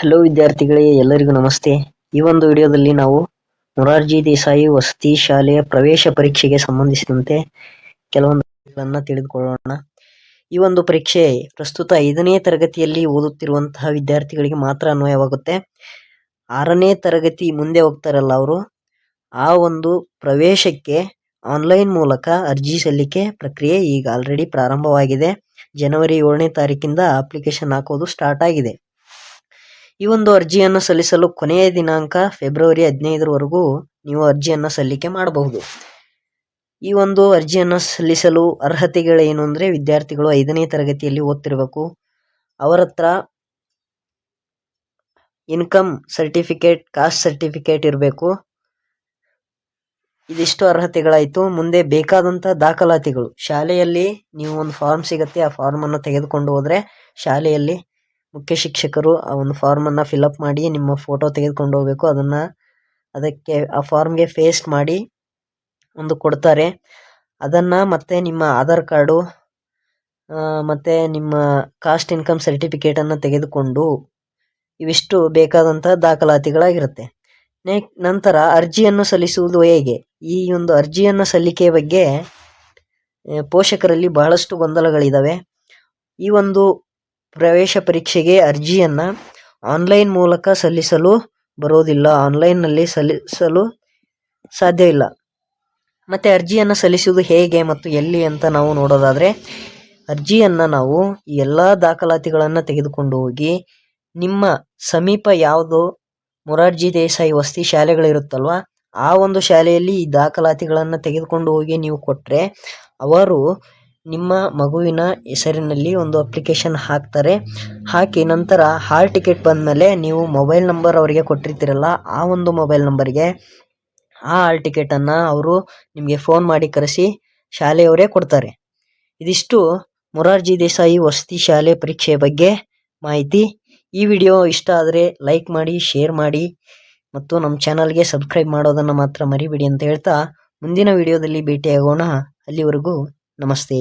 Hello ವಿದ್ಯಾರ್ಥಿಗಳಿಗೆ ಎಲ್ಲರಿಗೂ ನಮಸ್ತೆ. ಈ ಒಂದು ವಿಡಿಯೋದಲ್ಲಿ ನಾವು ಮೊರಾರ್ಜಿ ದೇಸಾಯಿ ವಸತಿ ಶಾಲೆಯ ಪ್ರವೇಶ ಪರೀಕ್ಷೆಗೆ ಸಂಬಂಧಿಸಿದಂತೆ ಕೆಲವೊಂದು ವಿಷಯಗಳನ್ನ ತಿಳಿದುಕೊಳ್ಳೋಣ. ಈ ಒಂದು ಪರೀಕ್ಷೆ ಪ್ರಸ್ತುತ ಐದನೇ ತರಗತಿಯಲ್ಲಿ ಓದುತ್ತಿರುವಂತಹ ವಿದ್ಯಾರ್ಥಿಗಳಿಗೆ ಮಾತ್ರ ಅನ್ವಯವಾಗುತ್ತೆ. ಆರನೇ ತರಗತಿ ಮುಂದೆ ಹೋಗ್ತಾರಲ್ಲ ಅವರು, ಆ ಒಂದು ಪ್ರವೇಶಕ್ಕೆ ಆನ್ಲೈನ್ ಮೂಲಕ ಅರ್ಜಿ ಸಲ್ಲಿಕೆ ಪ್ರಕ್ರಿಯೆ ಈಗ ಆಲ್ರೆಡಿ ಪ್ರಾರಂಭವಾಗಿದೆ. ಜನವರಿ ಏಳನೇ ತಾರೀಕಿಂದ ಅಪ್ಲಿಕೇಶನ್ ಹಾಕೋದು ಸ್ಟಾರ್ಟ್ ಆಗಿದೆ. ಈ ಒಂದು ಅರ್ಜಿಯನ್ನು ಸಲ್ಲಿಸಲು ಕೊನೆಯ ದಿನಾಂಕ ಫೆಬ್ರವರಿ ಹದಿನೈದರವರೆಗೂ ನೀವು ಅರ್ಜಿಯನ್ನು ಸಲ್ಲಿಕೆ ಮಾಡಬಹುದು. ಈ ಒಂದು ಅರ್ಜಿಯನ್ನು ಸಲ್ಲಿಸಲು ಅರ್ಹತೆಗಳೇನು ಅಂದರೆ ವಿದ್ಯಾರ್ಥಿಗಳು ಐದನೇ ತರಗತಿಯಲ್ಲಿ ಓದ್ತಿರಬೇಕು. ಅವರ ಹತ್ರ ಇನ್ಕಮ್ ಸರ್ಟಿಫಿಕೇಟ್, ಕಾಸ್ಟ್ ಸರ್ಟಿಫಿಕೇಟ್ ಇರಬೇಕು. ಇದಿಷ್ಟು ಅರ್ಹತೆಗಳಾಯಿತು. ಮುಂದೆ ಬೇಕಾದಂಥ ದಾಖಲಾತಿಗಳು. ಶಾಲೆಯಲ್ಲಿ ನೀವು ಒಂದು ಫಾರ್ಮ್ ಸಿಗುತ್ತೆ, ಆ ಫಾರ್ಮನ್ನು ತೆಗೆದುಕೊಂಡು ಹೋದರೆ ಶಾಲೆಯಲ್ಲಿ ಮುಖ್ಯ ಶಿಕ್ಷಕರು ಆ ಒಂದು ಫಾರ್ಮನ್ನು ಫಿಲಪ್ ಮಾಡಿ ನಿಮ್ಮ ಫೋಟೋ ತೆಗೆದುಕೊಂಡು ಹೋಗಬೇಕು. ಅದನ್ನು ಅದಕ್ಕೆ ಆ ಫಾರ್ಮ್ಗೆ ಫೇಸ್ಟ್ ಮಾಡಿ ಒಂದು ಕೊಡ್ತಾರೆ. ಅದನ್ನು ಮತ್ತೆ ನಿಮ್ಮ ಆಧಾರ್ ಕಾರ್ಡು ಮತ್ತು ನಿಮ್ಮ ಕಾಸ್ಟ್ ಇನ್ಕಮ್ ಸರ್ಟಿಫಿಕೇಟನ್ನು ತೆಗೆದುಕೊಂಡು ಇವಿಷ್ಟು ಬೇಕಾದಂಥ ದಾಖಲಾತಿಗಳಾಗಿರುತ್ತೆ. ನೆ ನಂತರ ಅರ್ಜಿಯನ್ನು ಸಲ್ಲಿಸುವುದು ಹೇಗೆ? ಈ ಒಂದು ಅರ್ಜಿಯನ್ನು ಸಲ್ಲಿಕೆ ಬಗ್ಗೆ ಪೋಷಕರಲ್ಲಿ ಬಹಳಷ್ಟು ಗೊಂದಲಗಳಿದ್ದಾವೆ ಈ ಒಂದು ಪ್ರವೇಶ ಪರೀಕ್ಷೆಗೆ ಅರ್ಜಿಯನ್ನು ಆನ್ಲೈನ್ ಮೂಲಕ ಸಲ್ಲಿಸಲು ಬರೋದಿಲ್ಲ. ಆನ್ಲೈನ್ನಲ್ಲಿ ಸಲ್ಲಿಸಲು ಸಾಧ್ಯ ಇಲ್ಲ. ಮತ್ತು ಅರ್ಜಿಯನ್ನು ಸಲ್ಲಿಸುವುದು ಹೇಗೆ ಮತ್ತು ಎಲ್ಲಿ ಅಂತ ನಾವು ನೋಡೋದಾದರೆ, ಅರ್ಜಿಯನ್ನು ನಾವು ಎಲ್ಲ ದಾಖಲಾತಿಗಳನ್ನು ತೆಗೆದುಕೊಂಡು ಹೋಗಿ, ನಿಮ್ಮ ಸಮೀಪ ಯಾವುದು ಮೊರಾರ್ಜಿ ದೇಸಾಯಿ ವಸತಿ ಶಾಲೆಗಳಿರುತ್ತಲ್ವ, ಆ ಒಂದು ಶಾಲೆಯಲ್ಲಿ ಈ ದಾಖಲಾತಿಗಳನ್ನು ತೆಗೆದುಕೊಂಡು ಹೋಗಿ ನೀವು ಕೊಟ್ಟರೆ ಅವರು ನಿಮ್ಮ ಮಗುವಿನ ಹೆಸರಿನಲ್ಲಿ ಒಂದು ಅಪ್ಲಿಕೇಶನ್ ಹಾಕ್ತಾರೆ. ಹಾಕಿ ನಂತರ ಹಾಲ್ ಟಿಕೆಟ್ ಬಂದಮೇಲೆ ನೀವು ಮೊಬೈಲ್ ನಂಬರ್ ಅವರಿಗೆ ಕೊಟ್ಟಿರ್ತೀರಲ್ಲ, ಆ ಒಂದು ಮೊಬೈಲ್ ನಂಬರಿಗೆ ಆ ಹಾಲ್ ಟಿಕೆಟನ್ನು ಅವರು ನಿಮಗೆ ಫೋನ್ ಮಾಡಿ ಕರೆಸಿ ಶಾಲೆಯವರೇ ಕೊಡ್ತಾರೆ. ಇದಿಷ್ಟು ಮೊರಾರ್ಜಿ ದೇಸಾಯಿ ವಸತಿ ಶಾಲೆ ಪರೀಕ್ಷೆಯ ಬಗ್ಗೆ ಮಾಹಿತಿ. ಈ ವಿಡಿಯೋ ಇಷ್ಟ ಆದರೆ ಲೈಕ್ ಮಾಡಿ ಶೇರ್ ಮಾಡಿ ಮತ್ತು ನಮ್ಮ ಚಾನಲ್ಗೆ ಸಬ್ಸ್ಕ್ರೈಬ್ ಮಾಡೋದನ್ನು ಮಾತ್ರ ಮರಿಬೇಡಿ ಅಂತ ಹೇಳ್ತಾ ಮುಂದಿನ ವಿಡಿಯೋದಲ್ಲಿ ಭೇಟಿಯಾಗೋಣ. ಅಲ್ಲಿವರೆಗೂ नमस्ते।